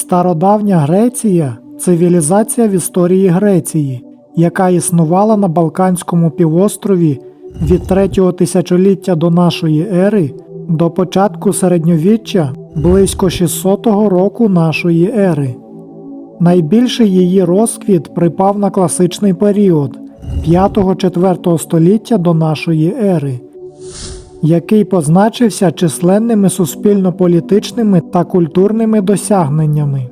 Стародавня Греція цивілізація в історії Греції, яка існувала на Балканському півострові від 3 тисячоліття до нашої ери до початку середньовіччя близько 600 року нашої ери. Найбільший її розквіт припав на класичний період 5-4 століття до нашої ери, який позначився численними суспільно-політичними та культурними досягненнями.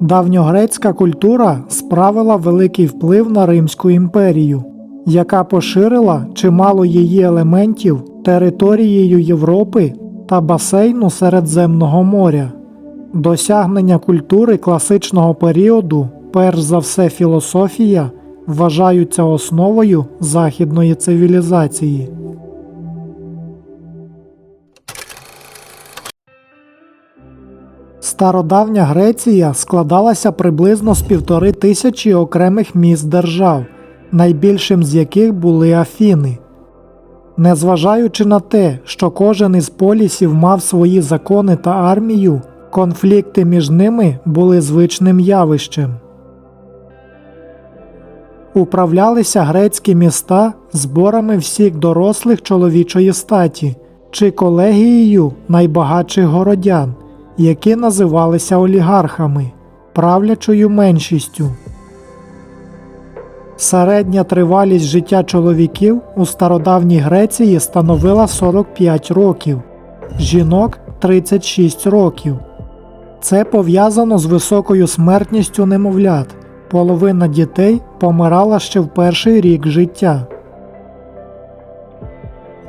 Давньогрецька культура справила великий вплив на Римську імперію, яка поширила чимало її елементів територією Європи та басейну Середземного моря. Досягнення культури класичного періоду, перш за все філософія, вважаються основою західної цивілізації. Стародавня Греція складалася приблизно з півтори тисячі окремих міст держав, найбільшим з яких були Афіни. Незважаючи на те, що кожен із полісів мав свої закони та армію, конфлікти між ними були звичним явищем. Управлялися грецькі міста зборами всіх дорослих чоловічої статі чи колегією найбагатших городян, які називалися олігархами, правлячою меншістю. Середня тривалість життя чоловіків у стародавній Греції становила 45 років, жінок 36 років. Це пов'язано з високою смертністю немовлят. Половина дітей помирала ще в перший рік життя.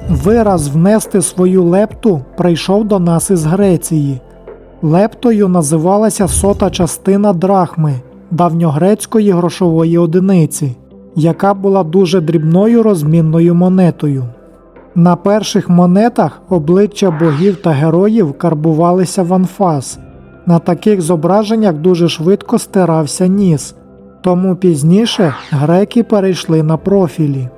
Вираз внести свою лепту прийшов до нас із Греції. Лептою називалася сота частина драхми давньогрецької грошової одиниці, яка була дуже дрібною розмінною монетою. На перших монетах обличчя богів та героїв карбувалися в анфас. На таких зображеннях дуже швидко стирався ніс, тому пізніше греки перейшли на профілі.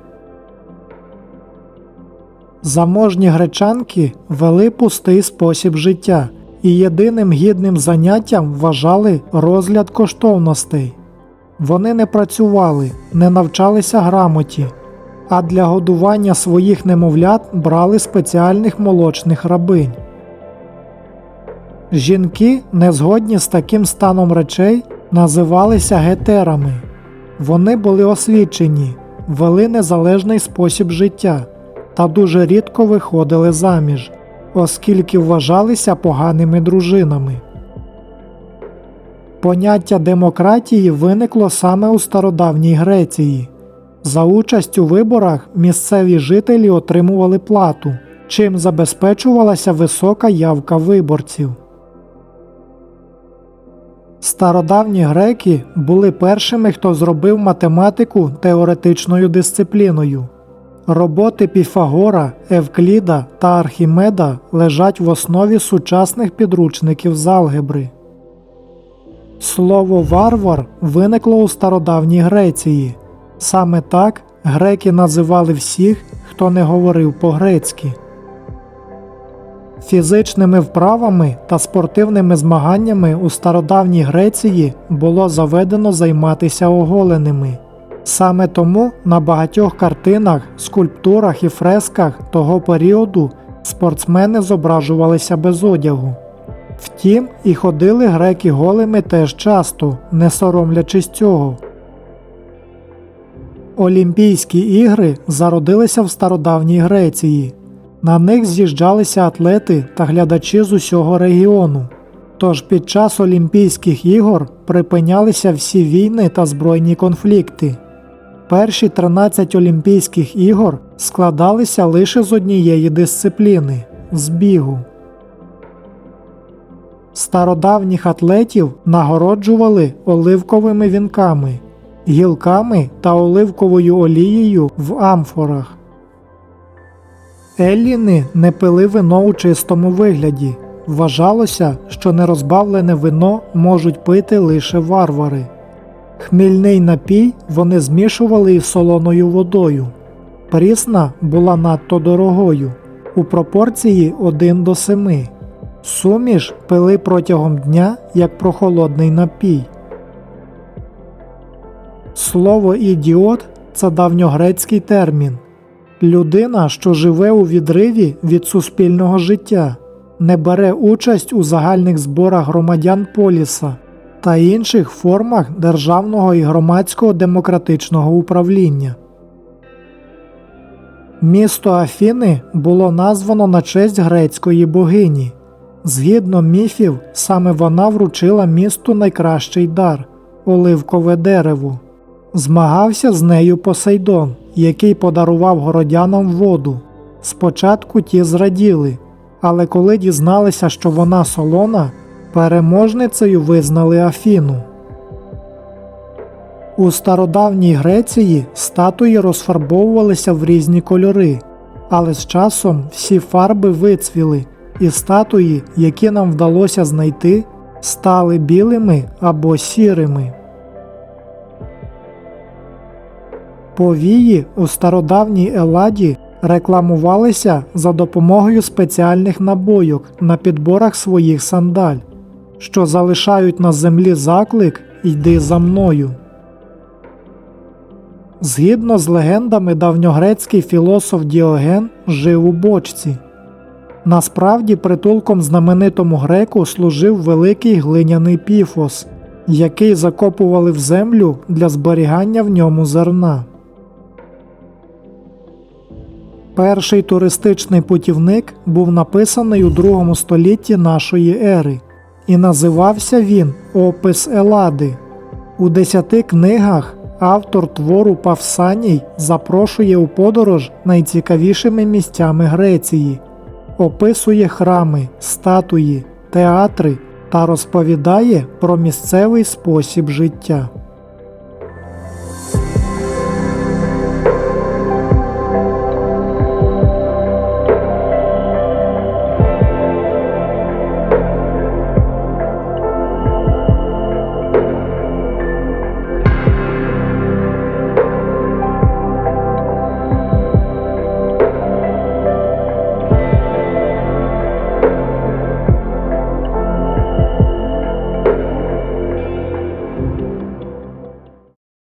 Заможні гречанки вели пустий спосіб життя і єдиним гідним заняттям вважали розгляд коштовностей. Вони не працювали, не навчалися грамоті, а для годування своїх немовлят брали спеціальних молочних рабинь. Жінки, не згодні з таким станом речей, називалися гетерами. Вони були освічені, вели незалежний спосіб життя та дуже рідко виходили заміж, оскільки вважалися поганими дружинами. Поняття демократії виникло саме у стародавній Греції. За участь у виборах місцеві жителі отримували плату, чим забезпечувалася висока явка виборців. Стародавні греки були першими, хто зробив математику теоретичною дисципліною. Роботи Піфагора, Евкліда та Архімеда лежать в основі сучасних підручників з алгебри. Слово варвар виникло у стародавній Греції. Саме так греки називали всіх, хто не говорив по-грецьки. Фізичними вправами та спортивними змаганнями у стародавній Греції було заведено займатися оголеними. Саме тому на багатьох картинах, скульптурах і фресках того періоду спортсмени зображувалися без одягу. Втім, і ходили греки голими теж часто, не соромлячись цього. Олімпійські ігри зародилися в стародавній Греції. На них з'їжджалися атлети та глядачі з усього регіону. Тож під час Олімпійських ігор припинялися всі війни та збройні конфлікти. Перші 13 Олімпійських ігор складалися лише з однієї дисципліни з бігу. Стародавніх атлетів нагороджували оливковими вінками, гілками та оливковою олією в амфорах. Елліни не пили вино у чистому вигляді. Вважалося, що нерозбавлене вино можуть пити лише варвари. Хмільний напій вони змішували із солоною водою. Прісна була надто дорогою у пропорції 1 до 7. Суміш пили протягом дня як прохолодний напій. Слово ідіот це давньогрецький термін. Людина, що живе у відриві від суспільного життя, не бере участь у загальних зборах громадян поліса та інших формах державного і громадського демократичного управління. Місто Афіни було названо на честь грецької богині. Згідно міфів, саме вона вручила місту найкращий дар оливкове дерево. Змагався з нею Посейдон, який подарував городянам воду. Спочатку ті зраділи, але коли дізналися, що вона солона, переможницею визнали Афіну. У стародавній Греції статуї розфарбовувалися в різні кольори, але з часом всі фарби вицвіли, і статуї, які нам вдалося знайти, стали білими або сірими. Повії у стародавній Еладі рекламувалися за допомогою спеціальних набойок на підборах своїх сандаль, що залишають на землі заклик Йди за мною. Згідно з легендами, давньогрецький філософ Діоген жив у бочці. Насправді, притулком знаменитому греку служив великий глиняний піфос, який закопували в землю для зберігання в ньому зерна. Перший туристичний путівник був написаний у другому столітті нашої ери, і називався він Опис Елади. У десяти книгах автор твору Павсаній запрошує у подорож найцікавішими місцями Греції, описує храми, статуї, театри та розповідає про місцевий спосіб життя.